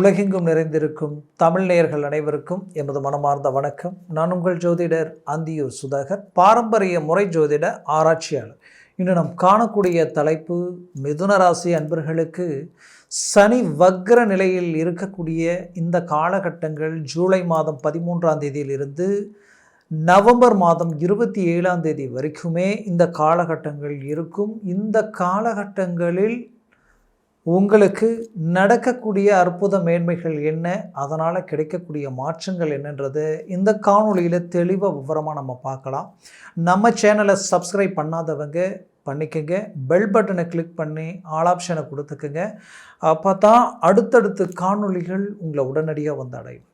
உலகெங்கும் நிறைந்திருக்கும் தமிழ் நேயர்கள் அனைவருக்கும் எமது மனமார்ந்த வணக்கம். நான் உங்கள் ஜோதிடர் அந்தியூர் சுதாகர் பாரம்பரிய முறை ஜோதிட ஆராய்ச்சியாளர். இன்று நாம் காணக்கூடிய தலைப்பு மிதுன ராசி அன்பர்களுக்கு சனி வக்ர நிலையில் இருக்கக்கூடிய இந்த காலகட்டங்கள் ஜூலை மாதம் பதிமூன்றாம் தேதியிலிருந்து நவம்பர் மாதம் இருபத்தி ஏழாம் தேதி வரைக்குமே இந்த காலகட்டங்கள் இருக்கும். இந்த காலகட்டங்களில் உங்களுக்கு நடக்கக்கூடிய அற்புத மேன்மைகள் என்ன? அதனால் கிடைக்கக்கூடிய மாற்றங்கள் என்னன்றது இந்த காணொளியில் தெளிவாக விவரமாக நம்ம பார்க்கலாம். நம்ம சேனலை சப்ஸ்கிரைப் பண்ணாதவங்க பண்ணிக்கோங்க. பெல் பட்டனை கிளிக் பண்ணி ஆல் ஆப்ஷனை கொடுத்துக்குங்க. அப்போ தான் அடுத்தடுத்து காணொளிகள் உங்களை உடனடியாக வந்து அடையும்.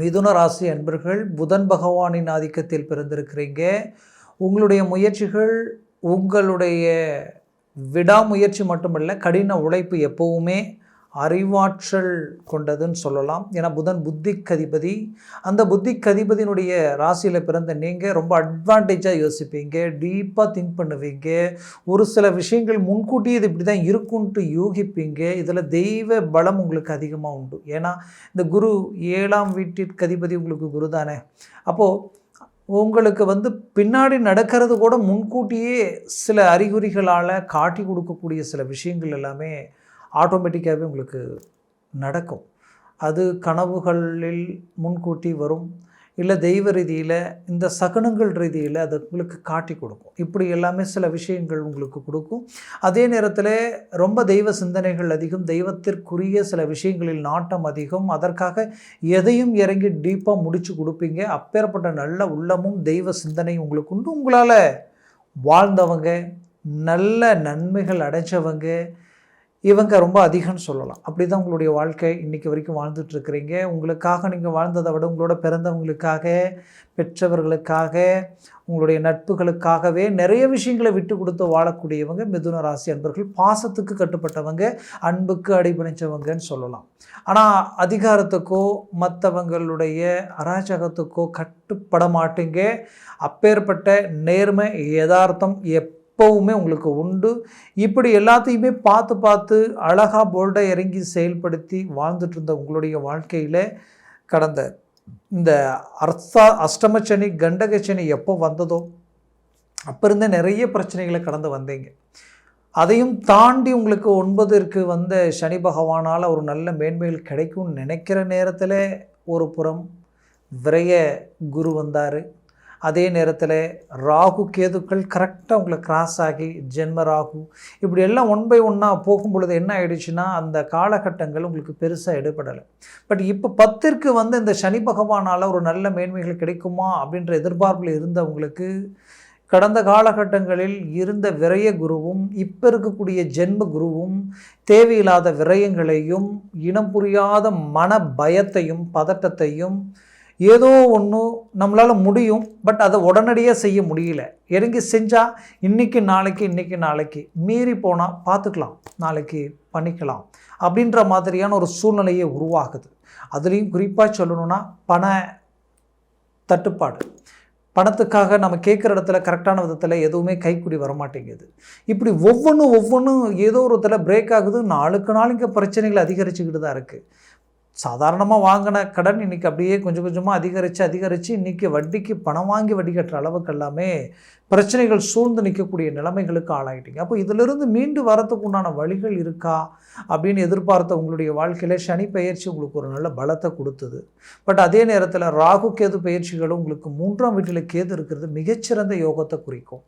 மிதுன ராசி அன்பர்கள் புதன் பகவானின் ஆதிக்கத்தில் பிறந்திருக்கிறீங்க. உங்களுடைய முயற்சிகள் உங்களுடைய விடாமுயற்சி மட்டுமல்ல கடின உழைப்பு எப்போவுமே அறிவாற்றல் கொண்டதுன்னு சொல்லலாம். ஏன்னா புதன் புத்தி கதிபதி அந்த புத்தி கதிபதியினுடைய ராசியில் பிறந்த நீங்கள் ரொம்ப அட்வான்டேஜாக யோசிப்பீங்க டீப்பாக திங்க் பண்ணுவீங்க. ஒரு சில விஷயங்கள் முன்கூட்டியே இது இப்படி தான் இருக்குன்ட்டு யூகிப்பீங்க. இதில் தெய்வ பலம் உங்களுக்கு அதிகமாக உண்டு. ஏன்னா இந்த குரு ஏழாம் வீட்டிற்கு அதிபதி உங்களுக்கு குரு தானே அப்போது உங்களுக்கு வந்து பின்னாடி நடக்கிறது கூட முன்கூட்டியே சில அறிகுறிகளால் காட்டி கொடுக்கக்கூடிய சில விஷயங்கள் எல்லாமே ஆட்டோமேட்டிக்காகவே உங்களுக்கு நடக்கும். அது கனவுகளில் முன்கூட்டி வரும். இல்லை தெய்வ ரீதியில் இந்த சகனங்கள் ரீதியில் அது உங்களுக்கு காட்டி கொடுக்கும். இப்படி எல்லாமே சில விஷயங்கள் உங்களுக்கு கொடுக்கும். அதே நேரத்தில் ரொம்ப தெய்வ சிந்தனைகள் அதிகம் தெய்வத்திற்குரிய சில விஷயங்களில் நாட்டம் அதிகம். அதற்காக எதையும் இறங்கி டீப்பாக முடித்து கொடுப்பீங்க. அப்பேற்பட்ட நல்ல உள்ளமும் தெய்வ சிந்தனையும் உங்களுக்கு உண்டு. உங்களால் வாழ்ந்தவங்க நல்ல நன்மைகள் அடைஞ்சவங்க இவங்க ரொம்ப அதிகம்னு சொல்லலாம். அப்படி தான் உங்களுடைய வாழ்க்கை இன்றைக்கி வரைக்கும் வாழ்ந்துட்டுருக்கிறீங்க. உங்களுக்காக நீங்கள் வாழ்ந்ததை விட உங்களோட பிறந்தவங்களுக்காக பெற்றவர்களுக்காக உங்களுடைய நட்புகளுக்காகவே நிறைய விஷயங்களை விட்டு கொடுத்து வாழக்கூடியவங்க மிதுன ராசி அன்பர்கள் பாசத்துக்கு கட்டுப்பட்டவங்க அன்புக்கு அடிபணிச்சவங்கன்னு சொல்லலாம். ஆனால் அதிகாரத்துக்கோ மற்றவங்களுடைய அராஜகத்துக்கோ கட்டுப்பட மாட்டீங்க அப்பேற்பட்ட நேர்மை யதார்த்தம் எப் எப்போவுமே உங்களுக்கு உண்டு. இப்படி எல்லாத்தையுமே பார்த்து பார்த்து அழகாக போல்டாக இறங்கி செயல்படுத்தி வாழ்ந்துட்டு இருந்த உங்களுடைய வாழ்க்கையில் கடந்த இந்த அர்த்தா அஷ்டமச்சனி கண்டகச்சனி எப்போ வந்ததோ அப்போ இருந்தே நிறைய பிரச்சனைகளை கடந்து வந்தீங்க. அதையும் தாண்டி உங்களுக்கு ஒன்பதற்கு வந்த சனி பகவானால் ஒரு நல்ல மேன்மைகள் கிடைக்கும்னு நினைக்கிற நேரத்தில் ஒரு புறம் விரைய குரு வந்தார். அதே நேரத்தில் ராகு கேதுக்கள் கரெக்டாக உங்களை கிராஸ் ஆகி ஜென்ம ராகு இப்படி எல்லாம் ஒன் பை ஒன்னாக போகும் பொழுது என்ன ஆயிடுச்சுன்னா அந்த காலகட்டங்கள் உங்களுக்கு பெருசாக எடுபடலை. பட் இப்போ பத்திற்கு வந்து இந்த சனி பகவானால் ஒரு நல்ல மேன்மைகள் கிடைக்குமா அப்படின்ற எதிர்பார்ப்பில் இருந்தவங்களுக்கு கடந்த காலகட்டங்களில் இருந்த விரய குருவும் இப்போ இருக்கக்கூடிய ஜென்ம குருவும் தேவையில்லாத விரயங்களையும் இனம் புரியாத மன பயத்தையும் பதட்டத்தையும் ஏதோ ஒன்று நம்மளால் முடியும் பட் அதை உடனடியாக செய்ய முடியல. இறங்கி செஞ்சால் இன்றைக்கி நாளைக்கு இன்றைக்கி நாளைக்கு. மீறி போனால் பார்த்துக்கலாம் நாளைக்கு பண்ணிக்கலாம் அப்படின்ற மாதிரியான ஒரு சூழ்நிலையை உருவாகுது அதுலேயும் குறிப்பாக சொல்லணுன்னா பண தட்டுப்பாடு. பணத்துக்காக நம்ம கேட்குற இடத்துல கரெக்டான விதத்தில் எதுவுமே கைக்குடி வரமாட்டேங்குது. இப்படி ஒவ்வொன்றும் ஒவ்வொன்றும் ஏதோ ஒரு விதத்தில் பிரேக் ஆகுது. நாளுக்கு நாள் இங்கே பிரச்சனைகள் அதிகரிச்சுக்கிட்டு தான் இருக்குது சாதாரணமாக வாங்கின கடன் இன்றைக்கி அப்படியே கொஞ்சம் கொஞ்சமாக அதிகரித்து அதிகரித்து இன்றைக்கி வட்டிக்கு பணம் வாங்கி வட்டி கட்டுற அளவுக்கு எல்லாமே பிரச்சனைகள் சூழ்ந்து நிற்கக்கூடிய நிலைமைகளுக்கு ஆளாகிட்டீங்க அப்போ இதிலிருந்து மீண்டு வரத்துக்கு உண்டான வழிகள் இருக்கா? அப்படின்னு எதிர்பார்த்த உங்களுடைய வாழ்க்கையில் சனி பயிற்சி உங்களுக்கு ஒரு நல்ல பலத்தை கொடுத்தது. பட் அதே நேரத்தில் ராகு கேது பயிற்சிகளும் உங்களுக்கு மூன்றாம் வீட்டில் கேது இருக்கிறது மிகச்சிறந்த யோகத்தை குறிக்கும்.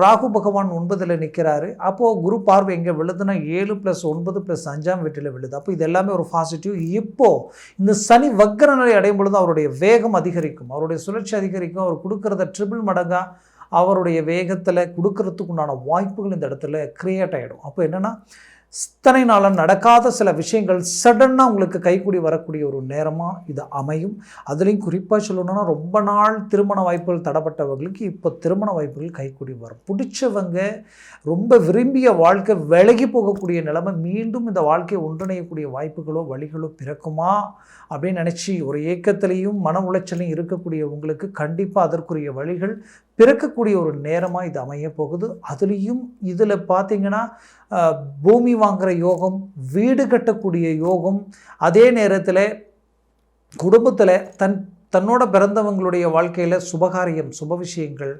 ராகு பகவான் ஒன்பதில் நிற்கிறாரு அப்போது குரு பார்வை எங்கே விழுதுன்னா ஏழு ப்ளஸ் ஒன்பது ப்ளஸ் அஞ்சாம் வீட்டில் விழுது. அப்போ இது எல்லாமே ஒரு பாசிட்டிவ் இப்போது இந்த சனி வக்கர நிலை அடையும் பொழுது அவருடைய வேகம் அதிகரிக்கும். அவருடைய சுழற்சி அதிகரிக்கும். அவர் கொடுக்குறத ட்ரிபிள் மடங்காக அவருடைய வேகத்தில் கொடுக்கறதுக்கு உண்டான வாய்ப்புகள் இந்த இடத்துல க்ரியேட் ஆகிடும் அப்போ என்னென்னா இத்தனை நாளாக நடக்காத சில விஷயங்கள் சடனாக உங்களுக்கு கைக்கூடி வரக்கூடிய ஒரு நேரமாக இது அமையும். அதுலேயும் குறிப்பாக சொல்லணும்னா ரொம்ப நாள் திருமண வாய்ப்புகள் தடப்பட்டவர்களுக்கு இப்போ திருமண வாய்ப்புகள் கைக்கூடி வரும். பிடிச்சவங்க ரொம்ப விரும்பிய வாழ்க்கை விலகி போகக்கூடிய நிலைமை மீண்டும் இந்த வாழ்க்கையை ஒன்றிணையக்கூடிய வாய்ப்புகளோ வழிகளோ பிறக்குமா அப்படின்னு நினச்சி ஒரு ஏக்கத்திலையும் மன உளைச்சலையும் இருக்கக்கூடிய உங்களுக்கு கண்டிப்பாக அதற்குரிய வழிகள் பிறக்கக்கூடிய ஒரு நேரமாக இது அமைய போகுது. அதுலேயும் இதில் பார்த்திங்கன்னா பூமி வாங்குகிற யோகம் வீடு கட்டக்கூடிய யோகம் அதே நேரத்தில் குடும்பத்தில் தன் தன்னோட பிறந்தவங்களுடைய வாழ்க்கையில் சுபகாரியம் சுப விஷயங்கள்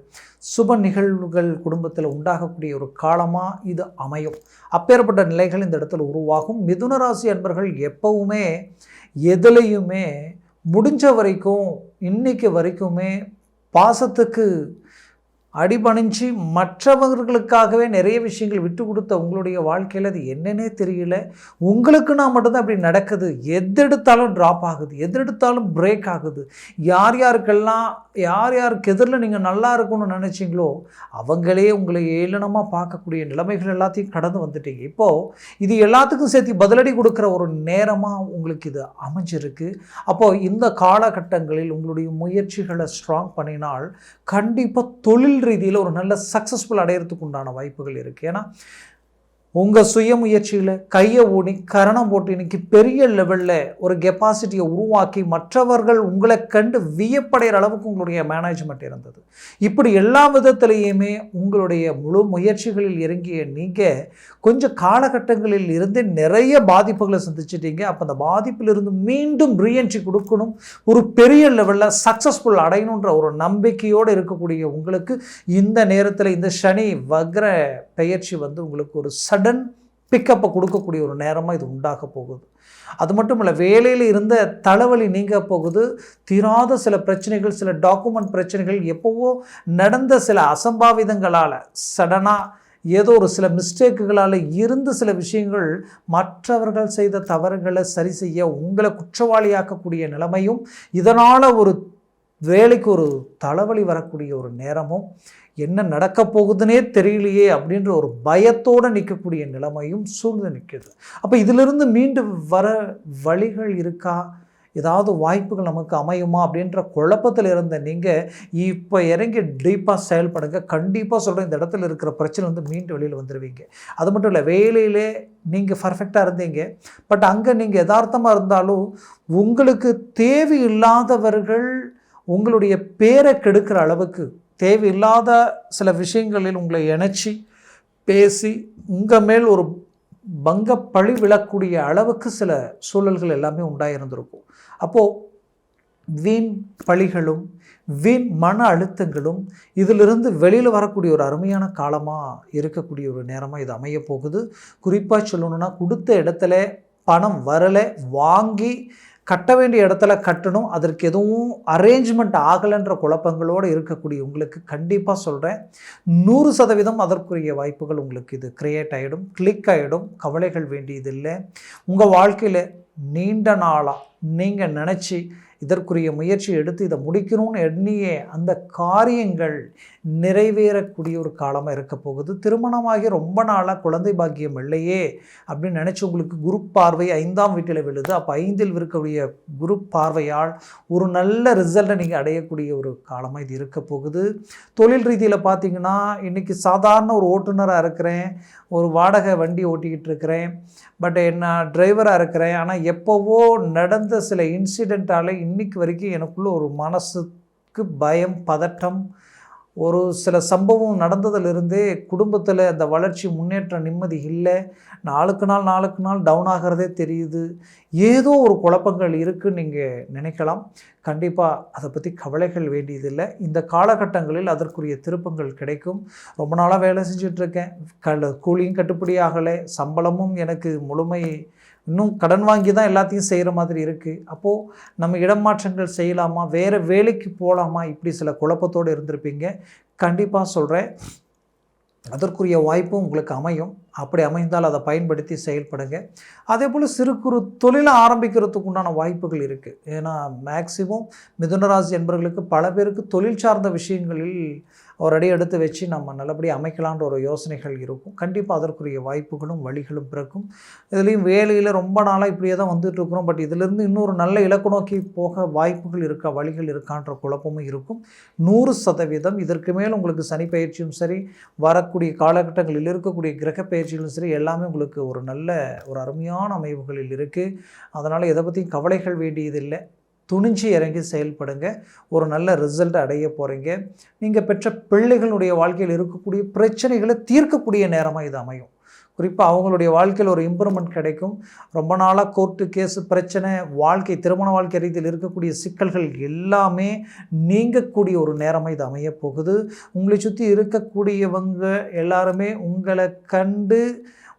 சுப நிகழ்வுகள் குடும்பத்தில் உண்டாகக்கூடிய ஒரு காலமாக இது அமையும். அப்பேற்பட்ட நிலைகள் இந்த இடத்துல உருவாகும். மிதுன ராசி அன்பர்கள் எப்பவுமே எதுலேயுமே முடிஞ்ச வரைக்கும் இன்றைக்கு வரைக்குமே பாசத்துக்கு அடிபணிஞ்சு மற்றவர்களுக்காகவே நிறைய விஷயங்கள் விட்டு கொடுத்த உங்களுடைய வாழ்க்கையில் அது என்னன்னே தெரியல. நான் மட்டும்தான் அப்படி நடக்குது. எதெடுத்தாலும் ட்ராப் ஆகுது. எதெடுத்தாலும் பிரேக் ஆகுது. யார் யாருக்கெல்லாம் யார் யாருக்கு எதிரில் நீங்கள் நல்லா இருக்கணும்னு நினச்சிங்களோ அவங்களே உங்களை ஏளனமாக பார்க்கக்கூடிய நிலைமைகள் எல்லாத்தையும் கடந்து வந்துட்டீங்க. இப்போது இது எல்லாத்துக்கும் சேர்த்து பதிலடி கொடுக்குற ஒரு நேரமாக உங்களுக்கு இது அமைஞ்சிருக்கு. அப்போது இந்த காலகட்டங்களில் உங்களுடைய முயற்சிகளை ஸ்ட்ராங் பண்ணினால் கண்டிப்பாக தொழில் ரீதியில் ஒரு நல்ல சக்ஸஸ்ஃபுல் அடையிறதுக்கு உண்டான வாய்ப்புகள் இருக்குது ஏன்னா உங்கள் சுய முயற்சியில் கையை ஊனி கரணம் போட்டு இன்னைக்கு பெரிய லெவலில் ஒரு கெப்பாசிட்டியை உருவாக்கி மற்றவர்கள் உங்களை கண்டு வியப்படைகிற அளவுக்கு உங்களுடைய மேனேஜ்மெண்ட் இருந்தது. இப்படி எல்லா விதத்திலையுமே உங்களுடைய முழு முயற்சிகளில் இறங்கிய நீங்கள் கொஞ்சம் காலகட்டங்களில் இருந்து நிறைய பாதிப்புகளை சந்திச்சிட்டீங்க. அப்போ அந்த பாதிப்பிலிருந்து மீண்டும் ரீஎன்ட்ரி கொடுக்கணும். ஒரு பெரிய லெவலில் சக்ஸஸ்ஃபுல் அடையணுன்ற ஒரு நம்பிக்கையோடு இருக்கக்கூடிய உங்களுக்கு இந்த நேரத்தில் இந்த சனி வக்ர பெயர்ச்சி வந்து உங்களுக்கு ஒரு சடன் பிக்கப்பை கொடுக்கக்கூடிய ஒரு நேரமாக இது உண்டாக போகுது. அது மட்டும் இல்லை வேலையில் இருந்த தலைவலி நீங்க போகுது. தீராத சில பிரச்சனைகள் சில டாக்குமெண்ட் பிரச்சனைகள் எப்போவோ நடந்த சில அசம்பாவிதங்களால் சடனாக ஏதோ ஒரு சில மிஸ்டேக்குகளால் இருந்து சில விஷயங்கள் மற்றவர்கள் செய்த தவறுகளை சரி செய்ய உங்களை குற்றவாளியாக்கக்கூடிய நிலைமையும் இதனால் ஒரு வேலைக்கு ஒரு தலைவலி வரக்கூடிய ஒரு நேரமும் என்ன நடக்க போகுதுன்னே தெரியலையே அப்படின்ற ஒரு பயத்தோடு நிற்கக்கூடிய நிலைமையும் சூழ்ந்து நிற்கிறது. அப்போ இதிலிருந்து மீண்டு வர வழிகள் இருக்கா? ஏதாவது வாய்ப்புகள் நமக்கு அமையுமா அப்படின்ற குழப்பத்தில் இருந்த நீங்கள் இப்போ இறங்கி டீப்பாக செயல்படுங்க. கண்டிப்பாக சொல்கிறேன் இந்த இடத்துல இருக்கிற பிரச்சனை வந்து மீண்டு வெளியில் வந்துடுவீங்க அது மட்டும் இல்லை வேலையிலே நீங்கள் பர்ஃபெக்டாக இருந்தீங்க. பட் அங்கே நீங்கள் யதார்த்தமாக இருந்தாலும் உங்களுக்கு தேவையில்லாதவர்கள் உங்களுடைய பேரை கெடுக்கிற அளவுக்கு தேவையில்லாத சில விஷயங்களில் உங்களை இணைச்சி பேசி உங்கள் மேல் ஒரு பங்க பழி விழக்கூடிய அளவுக்கு சில சூழல்கள் எல்லாமே உண்டாயிருந்திருக்கும். அப்போது வீண் பழிகளும் வீண் மன அழுத்தங்களும் இதிலிருந்து வெளியில் வரக்கூடிய ஒரு அருமையான காலமாக இருக்கக்கூடிய ஒரு நேரமாக இது அமைய போகுது. குறிப்பாக சொல்லணுன்னா கொடுத்த இடத்துல பணம் வரலை வாங்கி கட்ட வேண்டிய இடத்துல கட்டணும். அதற்கு எதுவும் அரேஞ்ச்மெண்ட் ஆகலைன்ற குழப்பங்களோடு இருக்கக்கூடிய உங்களுக்கு கண்டிப்பாக சொல்கிறேன் நூறு சதவீதம் அதற்குரிய வாய்ப்புகள் உங்களுக்கு இது கிரியேட் ஆகிடும் கிளிக் ஆகிடும் கவலைகள் வேண்டியதில்லை. உங்கள் வாழ்க்கையில் நீண்ட நாளாக நீங்கள் நினச்சி இதற்குரிய முயற்சி எடுத்து இதை முடிக்கணும்னு எண்ணிய அந்த காரியங்கள் நிறைவேறக்கூடிய ஒரு காலமாக இருக்க போகுது. திருமணமாகி ரொம்ப நாளாக குழந்தை பாக்கியம் இல்லையே அப்படின்னு நினச்சி உங்களுக்கு குரு பார்வை ஐந்தாம் வீட்டில் விழுது. அப்போ ஐந்தில் இருக்கக்கூடிய குரு பார்வையால் ஒரு நல்ல ரிசல்ட்டை நீங்கள் அடையக்கூடிய ஒரு காலமாக இது இருக்க போகுது. தொழில் ரீதியில் பார்த்தீங்கன்னா இன்றைக்கி சாதாரண ஒரு ஓட்டுநராக இருக்கிறேன் ஒரு வாடகை வண்டி ஓட்டிக்கிட்டு இருக்கிறேன் பட் என்ன டிரைவராக இருக்கிறேன். ஆனால் எப்போவோ நடந்த சில இன்சிடெண்ட்டால் இன்னைக்கு வரைக்கும் எனக்குள்ள ஒரு மனசுக்கு பயம் பதட்டம். ஒரு சில சம்பவம் நடந்ததிலிருந்தே குடும்பத்தில் அந்த வளர்ச்சி முன்னேற்ற நிம்மதி இல்லை. நாளுக்கு நாள் நாளுக்கு நாள் டவுன் ஆகிறதே தெரியுது. ஏதோ ஒரு குழப்பங்கள் இருக்குன்னு நீங்கள் நினைக்கலாம். கண்டிப்பாக அதை பற்றி கவலைகள் வேண்டியதில்லை. இந்த காலகட்டங்களில் அதற்குரிய திருப்பங்கள் கிடைக்கும். ரொம்ப நாளாக வேலை செஞ்சிட்ருக்கேன் க கூலியும் கட்டுப்படி ஆகலை. சம்பளமும் எனக்கு முழுமை இன்னும் கடன் வாங்கி தான் எல்லாத்தையும் செய்கிற மாதிரி இருக்குது அப்போது நம்ம இடமாற்றங்கள் செய்யலாமா? வேறு வேலைக்கு போகலாமா இப்படி சில குழப்பத்தோடு இருந்திருப்பீங்க. கண்டிப்பாக சொல்கிறேன் அதற்குரிய வாய்ப்பும் உங்களுக்கு அமையும். அப்படி அமைந்தால் அதை பயன்படுத்தி செயல்படுங்க. அதே போல் சிறு குறு தொழிலை ஆரம்பிக்கிறதுக்கு உண்டான வாய்ப்புகள் இருக்குது ஏன்னா மேக்சிமம் மிதுனராசி என்பவர்களுக்கு பல பேருக்கு தொழில் சார்ந்த விஷயங்களில் ஒரு அடி எடுத்து வச்சு நம்ம நல்லபடியாக அமைக்கலான்ற ஒரு யோசனைகள் இருக்கும். கண்டிப்பாக அதற்குரிய வாய்ப்புகளும் வழிகளும் பிறக்கும். இதுலேயும் வேலையில் ரொம்ப நாளாக இப்படியே தான் வந்துட்டு இருக்கிறோம். பட் இதிலிருந்து இன்னொரு நல்ல இலக்கு நோக்கி போக வாய்ப்புகள் இருக்கா வழிகள் இருக்கான்ற குழப்பமும் இருக்கும். நூறு சதவீதம். இதற்கு மேல் உங்களுக்கு சனி பயிற்சியும் சரி வரக்கூடிய காலகட்டங்களில் இருக்கக்கூடிய கிரக பயிற்சிகளும் சரி எல்லாமே உங்களுக்கு ஒரு நல்ல ஒரு அருமையான அமைவுகளில் இருக்குது அதனால் எதை பற்றியும் கவலைகள் வேண்டியதில்லை. துணிஞ்சு இறங்கி செயல்படுங்க. ஒரு நல்ல ரிசல்ட் அடைய போகிறீங்க நீங்கள் பெற்ற பிள்ளைகளுடைய வாழ்க்கையில் இருக்கக்கூடிய பிரச்சனைகளை தீர்க்கக்கூடிய நேரமாக இது அமையும். குறிப்பாக அவங்களுடைய வாழ்க்கையில் ஒரு இம்ப்ரூவ்மெண்ட் கிடைக்கும். ரொம்ப நாளாக கோர்ட்டு கேஸு பிரச்சனை வாழ்க்கை திருமண வாழ்க்கை ரீதியில் இருக்கக்கூடிய சிக்கல்கள் எல்லாமே நீங்கக்கூடிய ஒரு நேரமாக இது அமையப்போகுது உங்களை சுற்றி இருக்கக்கூடியவங்க எல்லாருமே உங்களை கண்டு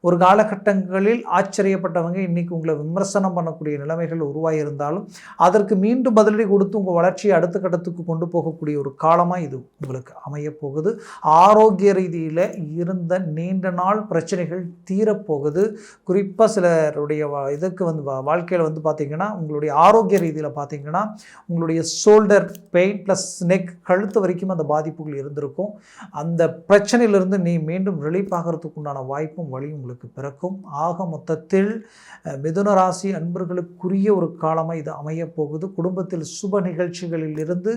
ஒரு காலகட்டங்களில் ஆச்சரியப்பட்டவங்க இன்றைக்கி உங்களை விமர்சனம் பண்ணக்கூடிய நிலைமைகள் உருவாகியிருந்தாலும் அதற்கு மீண்டும் பதிலடி கொடுத்து உங்கள் வளர்ச்சியை அடுத்த கட்டத்துக்கு கொண்டு போகக்கூடிய ஒரு காலமாக இது உங்களுக்கு அமையப்போகுது. ஆரோக்கிய ரீதியில் இருந்த நீண்ட நாள் பிரச்சனைகள் தீரப்போகுது. குறிப்பாக சிலருடைய இதுக்கு வந்து வா- வாழ்க்கையில் வந்து பார்த்திங்கன்னா உங்களுடைய ஆரோக்கிய ரீதியில் பார்த்தீங்கன்னா உங்களுடைய ஷோல்டர் பெயின் ப்ளஸ் நெக் கழுத்து வரைக்கும் அந்த பாதிப்புகள் இருந்திருக்கும். அந்த பிரச்சனையிலிருந்து நீ மீண்டும் ரிலீஃப் ஆகிறதுக்கு உண்டான வாய்ப்பும் வழியும் உங்களுக்கு பிறக்கும். ஆக மொத்தத்தில் மிதுன ராசி அன்பர்களுக்குரிய ஒரு காலமாக இது அமையப் போகுது. குடும்பத்தில் சுப நிகழ்ச்சிகளில் இருந்து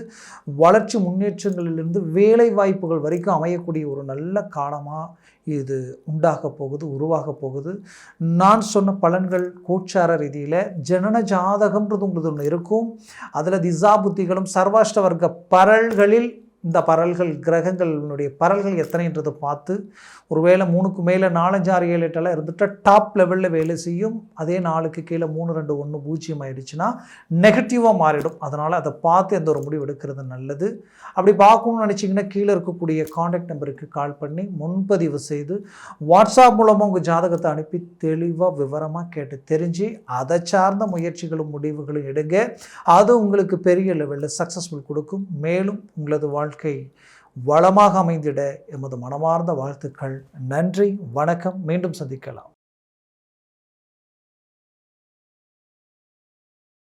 வளர்ச்சி முன்னேற்றங்களிலிருந்து வேலை வாய்ப்புகள் வரைக்கும் அமையக்கூடிய ஒரு நல்ல காலமாக இது உண்டாக போகுது உருவாக போகுது. நான் சொன்ன பலன்கள் கோச்சார ரீதியில் ஜனன ஜாதகம்ன்றது உங்களுக்கு ஒன்று இருக்கும். அதில் திசா புத்திகளும் சர்வாஷ்ட வர்க்க பரல்களில் இந்த பரல்கள் கிரகங்களுடைய பரல்கள் எத்தனைன்றதை பார்த்து ஒருவேளை மூணுக்கு மேலே நாலஞ்சு ஆறு ஏழு எட்டெல்லாம் இருந்துட்டால் டாப் லெவலில் வேலை செய்யும். அதே நாளுக்கு கீழே மூணு ரெண்டு ஒன்று பூஜ்ஜியம் ஆயிடுச்சுன்னா நெகட்டிவாக மாறிடும். அதனால் அதை பார்த்து எந்த ஒரு முடிவு எடுக்கிறது நல்லது. அப்படி பார்க்கணும்னு நினச்சிங்கன்னா கீழே இருக்கக்கூடிய காண்டாக்ட் நம்பருக்கு கால் பண்ணி முன்பதிவு செய்து வாட்ஸ்அப் மூலமாக உங்கள் ஜாதகத்தை அனுப்பி தெளிவாக விவரமாக கேட்டு தெரிஞ்சு அதை சார்ந்த முயற்சிகளும் முடிவுகளும் எடுங்க. அது உங்களுக்கு பெரிய லெவலில் சக்ஸஸ்ஃபுல் கொடுக்கும். மேலும் உங்களது வாழ்க்கை வளமாக அமைந்திட எமது மனமார்ந்த வாழ்த்துக்கள். நன்றி வணக்கம். மீண்டும் சந்திக்கலாம்.